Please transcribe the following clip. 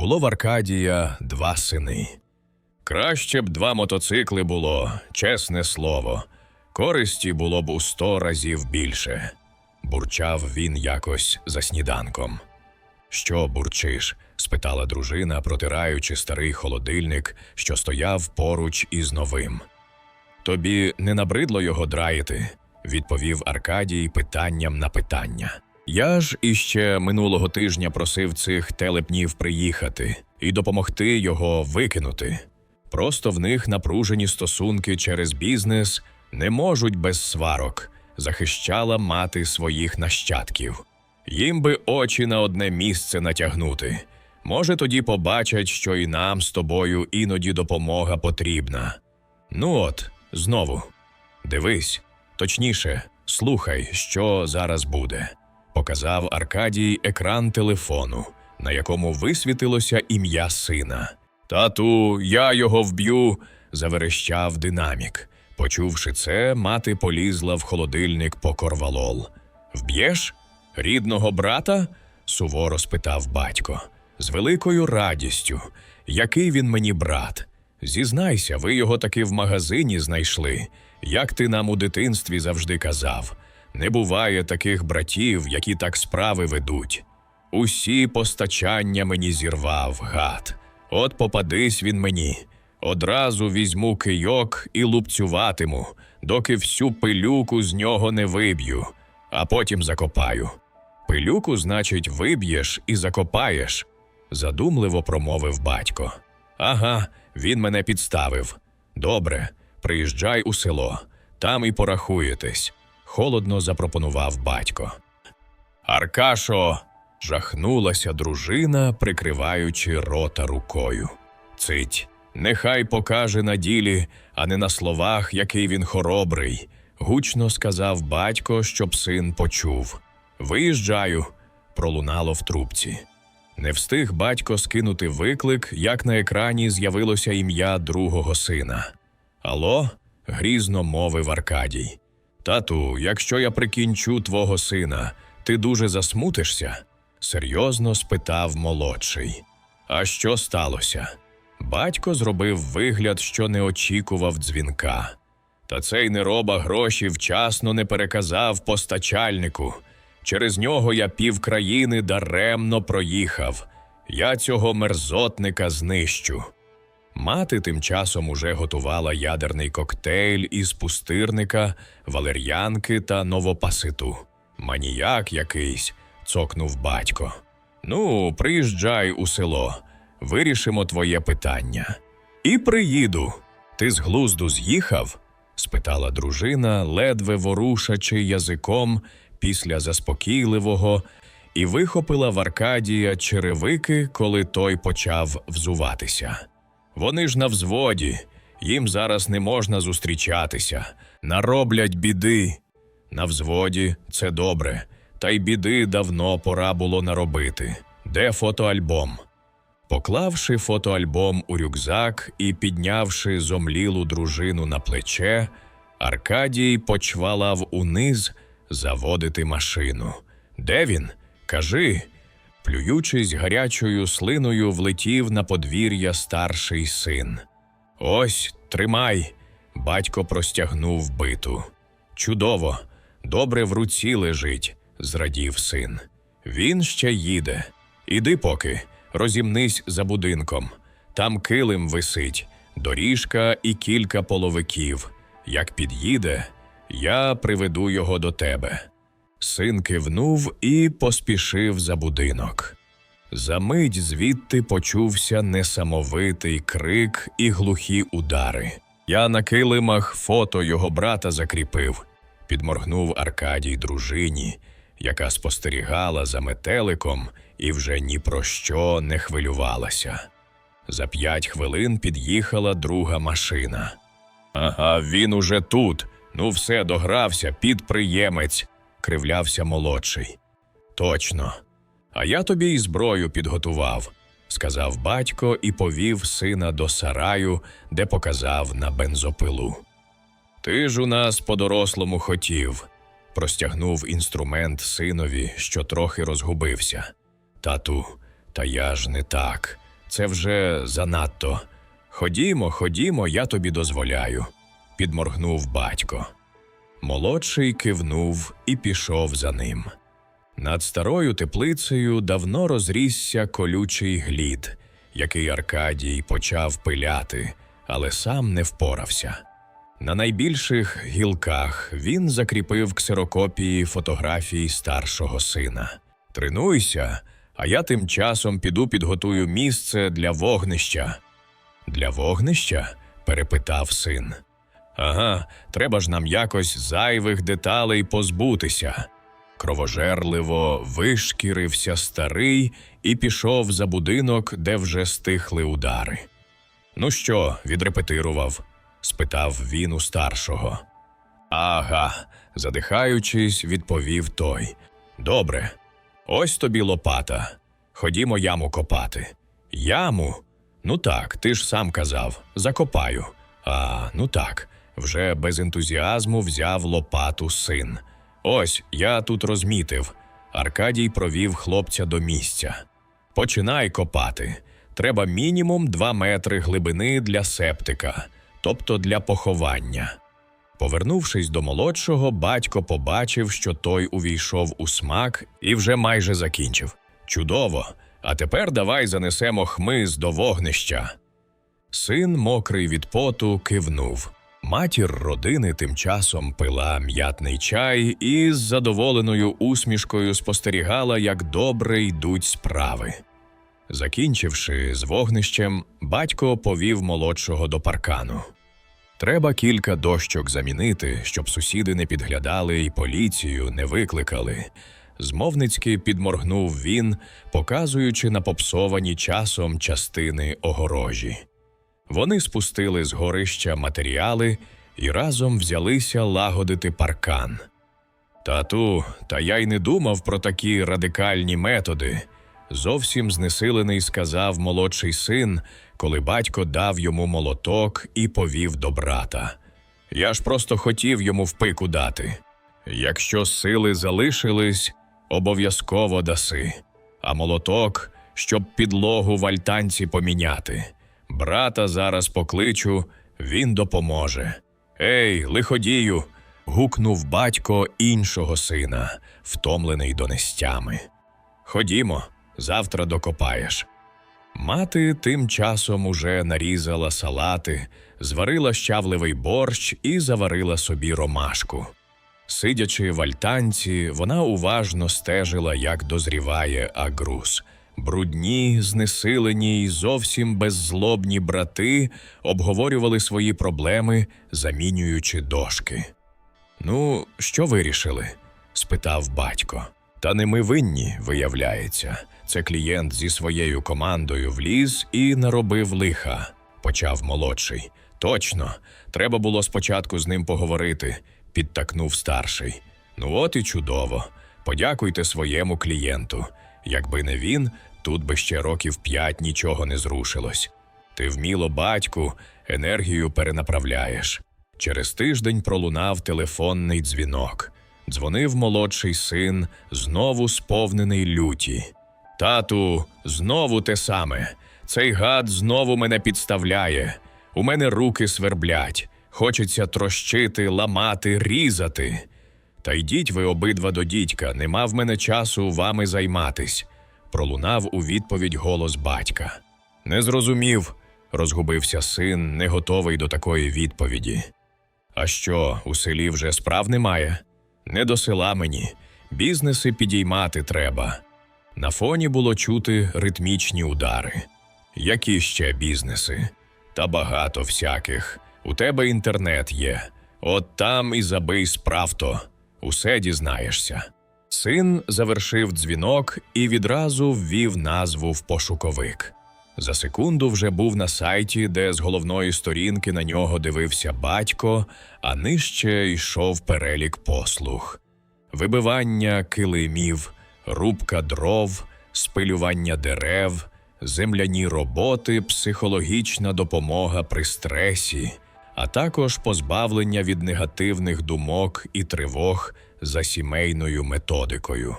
Було в Аркадія два сини. Краще б два мотоцикли було, чесне слово. Користі було б у сто разів більше. Бурчав він якось за сніданком. Що бурчиш? спитала дружина, протираючи старий холодильник, що стояв поруч із новим. Тобі не набридло його драїти, відповів Аркадій питанням на питання. Я ж іще минулого тижня просив цих телепнів приїхати і допомогти його викинути. Просто в них напружені стосунки через бізнес не можуть без сварок, захищала мати своїх нащадків. Їм би очі на одне місце натягнути. Може, тоді побачать, що і нам з тобою іноді допомога потрібна. Ну от, знову. Дивись, точніше, слухай, що зараз буде. Показав Аркадій екран телефону, на якому висвітилося ім'я сина. Тату, я його вб'ю. заверещав динамік. Почувши це, мати полізла в холодильник по корвалол. Вб'єш? Рідного брата? суворо спитав батько. З великою радістю. Який він мені брат? Зізнайся, ви його таки в магазині знайшли, як ти нам у дитинстві завжди казав. Не буває таких братів, які так справи ведуть. Усі постачання мені зірвав, гад. От попадись він мені. Одразу візьму кийок і лупцюватиму, доки всю пилюку з нього не виб'ю, а потім закопаю. Пилюку, значить, виб'єш і закопаєш, задумливо промовив батько. Ага, він мене підставив. Добре, приїжджай у село, там і порахуєтесь, холодно запропонував батько. Аркашо. жахнулася дружина, прикриваючи рота рукою. Цить, нехай покаже на ділі, а не на словах, який він хоробрий, гучно сказав батько, щоб син почув. Виїжджаю, пролунало в трубці. Не встиг батько скинути виклик, як на екрані з'явилося ім'я другого сина. Алло? грізно мовив Аркадій. Тату, якщо я прикінчу твого сина, ти дуже засмутишся? серйозно спитав молодший. А що сталося? Батько зробив вигляд, що не очікував дзвінка. Та цей нероба гроші вчасно не переказав постачальнику. Через нього я півкраїни даремно проїхав. Я цього мерзотника знищу. Мати тим часом уже готувала ядерний коктейль із пустирника, валер'янки та новопаситу. Маніяк якийсь, цокнув батько. Ну, приїжджай у село, вирішимо твоє питання. І приїду. Ти з глузду з'їхав? спитала дружина, ледве ворушачи язиком після заспокійливого, і вихопила в Аркадія черевики, коли той почав взуватися. Вони ж на взводі, їм зараз не можна зустрічатися, нароблять біди. На взводі це добре, та й біди давно пора було наробити. Де фотоальбом? Поклавши фотоальбом у рюкзак і піднявши зомлілу дружину на плече, Аркадій почвалав униз заводити машину. Де він? Кажи. Плюючись гарячою слиною, влетів на подвір'я старший син. Ось, тримай. Батько простягнув биту. Чудово, добре в руці лежить, зрадів син. Він ще їде. Іди поки, розімнись за будинком. Там килим висить, доріжка і кілька половиків. Як під'їде, я приведу його до тебе. Син кивнув і поспішив за будинок. Замить звідти почувся несамовитий крик і глухі удари. Я на килимах фото його брата закріпив, підморгнув Аркадій дружині, яка спостерігала за метеликом і вже ні про що не хвилювалася. За п'ять хвилин під'їхала друга машина. Ага, він уже тут. Ну, все догрався, підприємець, кривлявся молодший. Точно. А я тобі і зброю підготував, сказав батько і повів сина до сараю, де показав на бензопилу. Ти ж у нас по-дорослому хотів, простягнув інструмент синові, що трохи розгубився. Тату, та я ж не так, це вже занадто. Ходімо, ходімо, я тобі дозволяю, підморгнув батько. Молодший кивнув і пішов за ним. Над старою теплицею давно розрісся колючий глід, який Аркадій почав пиляти, але сам не впорався. На найбільших гілках він закріпив ксерокопії фотографій старшого сина. Тренуйся, а я тим часом піду підготую місце для вогнища. Для вогнища? перепитав син. Ага, треба ж нам якось зайвих деталей позбутися. Кровожерливо вишкірився старий і пішов за будинок, де вже стихли удари. Ну що, відрепетирував? спитав він у старшого. Ага, задихаючись, відповів той. Добре, ось тобі лопата. Ходімо яму копати. Яму? Ну так, ти ж сам казав, закопаю. А, ну так, вже без ентузіазму взяв лопату син. Ось я тут розмітив. Аркадій провів хлопця до місця. Починай копати. Треба мінімум два метри глибини для септика, тобто для поховання. Повернувшись до молодшого, батько побачив, що той увійшов у смак і вже майже закінчив. Чудово! А тепер давай занесемо хмиз до вогнища. Син, мокрий від поту, кивнув. Матір родини тим часом пила м'ятний чай і з задоволеною усмішкою спостерігала, як добре йдуть справи. Закінчивши з вогнищем, батько повів молодшого до паркану. Треба кілька дощок замінити, щоб сусіди не підглядали і поліцію не викликали. Змовницьки підморгнув він, показуючи на попсовані часом частини огорожі. Вони спустили з горища матеріали і разом взялися лагодити паркан. Тату, та я й не думав про такі радикальні методи. Зовсім знесилений сказав молодший син, коли батько дав йому молоток і повів до брата. Я ж просто хотів йому в пику дати. Якщо сили залишились, обов'язково даси, а молоток, щоб підлогу в альтанці поміняти. Брата зараз покличу, він допоможе. Ей, лиходію. гукнув батько іншого сина, втомлений донестями. Ходімо, завтра докопаєш. Мати тим часом уже нарізала салати, зварила щавливий борщ і заварила собі ромашку. Сидячи в альтанці, вона уважно стежила, як дозріває агрус. Брудні, знесилені й зовсім беззлобні брати обговорювали свої проблеми, замінюючи дошки. Ну, що вирішили? спитав батько. Та не ми винні, виявляється. Це клієнт зі своєю командою вліз і наробив лиха, почав молодший. Точно, треба було спочатку з ним поговорити, підтакнув старший. Ну, от і чудово. Подякуйте своєму клієнту. Якби не він, тут би ще років п'ять нічого не зрушилось. Ти вміло, батьку, енергію перенаправляєш. Через тиждень пролунав телефонний дзвінок. Дзвонив молодший син, знову сповнений люті. Тату, знову те саме. Цей гад знову мене підставляє. У мене руки сверблять. Хочеться трощити, ламати, різати. Та йдіть ви обидва до дідька, нема в мене часу вами займатись. Пролунав у відповідь голос батька. Не зрозумів, розгубився син, не готовий до такої відповіді. А що, у селі вже справ немає? Не до села мені. Бізнеси підіймати треба. На фоні було чути ритмічні удари. Які ще бізнеси? Та багато всяких. У тебе інтернет є. От там і забий справто. Усе дізнаєшся. Син завершив дзвінок і відразу ввів назву в пошуковик. За секунду вже був на сайті, де з головної сторінки на нього дивився батько, а нижче йшов перелік послуг: вибивання килимів, рубка дров, спилювання дерев, земляні роботи, психологічна допомога при стресі, а також позбавлення від негативних думок і тривог за сімейною методикою.